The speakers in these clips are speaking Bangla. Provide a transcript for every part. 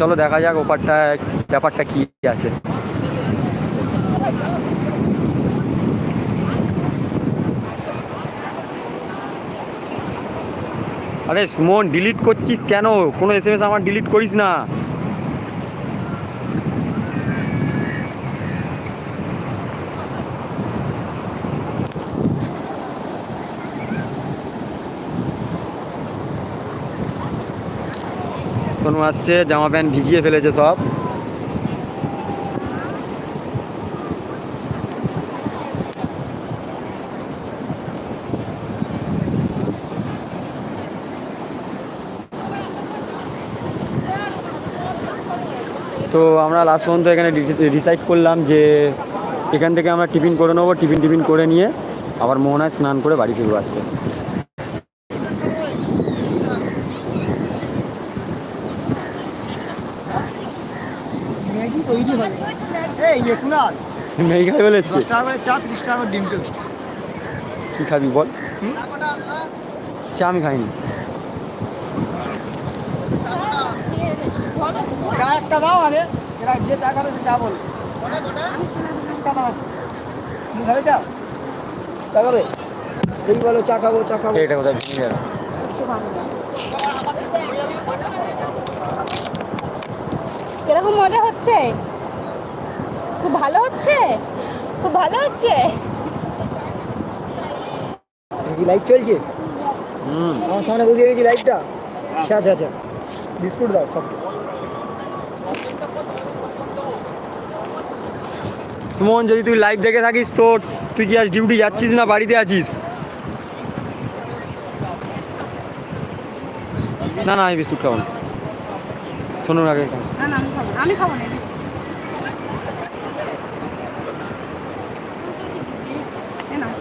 চলো দেখা যাক ওপারটা, ব্যাপারটা কি আছে। আরে সুমন ডিলিট করছিস কেন? কোনো এস এম এস আমার ডিলিট করিস না। সোনু আসছে, জামা প্যান্ট ভিজিয়ে ফেলেছে সব। তো আমরা লাস্ট পর্যন্ত এখানে ডিসাইড করলাম যে এখান থেকে আমরা টিফিন করে নেব টিফিন টিফিন করে নিয়ে আবার মোহনায় স্নান করে বাড়ি ফিরবো আজকে ম্যাগি তৈরি হবে এই যে কুনাল মেয়ে খাই বলে দশ টাকা করে চা তিরিশ টাকা করে ডিম টোস্ট। কী খাবি বল? চা আমি খাইনি। চা একটা দাও আগে। এরা যে চা খাবে সে চা বলো তুমি খাবে চা? চা খাবে? এই বলো চা খাব চা খাব। এটা কোথায়? ভেঙে গেল। কীরকম মজা হচ্ছে? খুব ভালো হচ্ছে? খুব ভালো হচ্ছে? কি লাইভ চলছে? হুম। আমার সামনে বসিয়ে গেছি লাইভটা আচ্ছা আচ্ছা আচ্ছা। বিস্কুট দাও সব। সুমন যদি তুই লাইভ দেখে থাকিস তো তুই কি আজ ডিউটি যাচ্ছিস না বাড়িতে আছিস? না না আমি বিস্কুট খাব না। শোনুন আগে আমি খাব না। আমি খাব না এটা। এ নাও।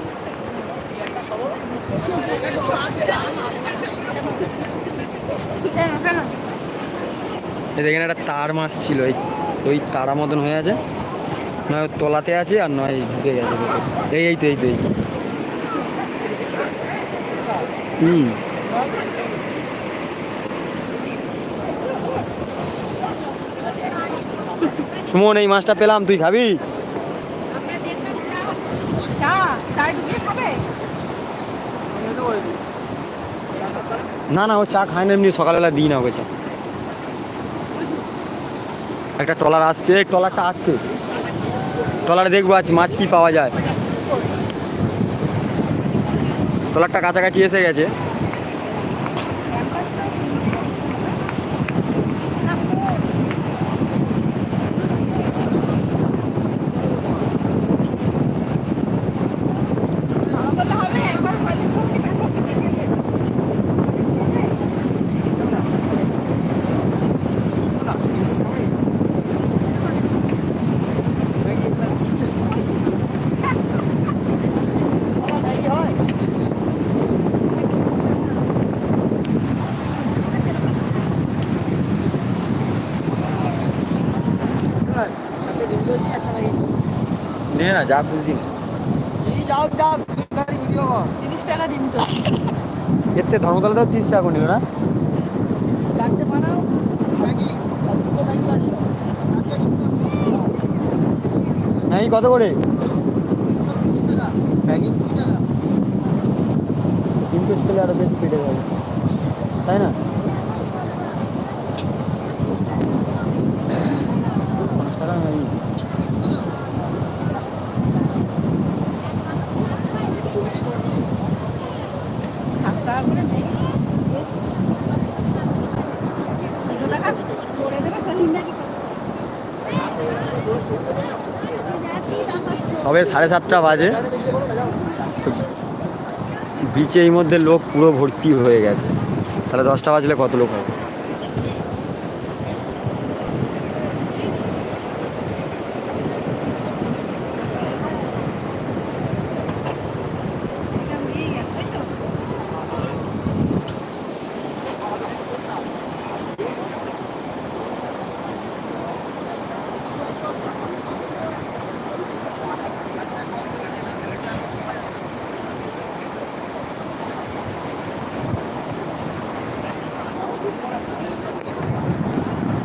এ নাও, কেন? এই দেখেন একটা তার মাছ ছিল। এই ওই তারা মতন হয়ে আছে। নয় তলাতে আছে আর নয় ঢুকে গেছে এই এই তো এই তো এই হুম। সুমন এই মাছটা পেলাম তুই খাবি? চা চায় ডুবিয়ে খাবে? না না, ও চা খায় না, এমনি সকালবেলা দিই না ওকে চা। একটা ট্রলার আসছে ট্রলারটা আসছে। ট্রলারে দেখব আজ মাছ কি পাওয়া যায়। ট্রলারটা কাছাকাছি এসে গেছে। নে যা খুশি। যাও যাও ভিডিও কর। তিরিশ টাকা দিন তো। এর থেকে ধর্মতলাতেও তিরিশ টাকা করে নিল না। চারটে বানাও। ম্যাগি কত করে? ম্যাগি কুড়ি টাকা। তিন পিস খেলে আরও বেশি পেটে যাবে। তাই না পঞ্চাশ টাকা ম্যাগি সাত টাকা করে নেই দুটো টাকা করে দেবে তাহলে নাকি সবে সাড়ে সাতটা বাজে। বিচে এই মধ্যে লোক পুরো ভর্তি হয়ে গেছে। তাহলে দশটা বাজলে কত লোক হবে?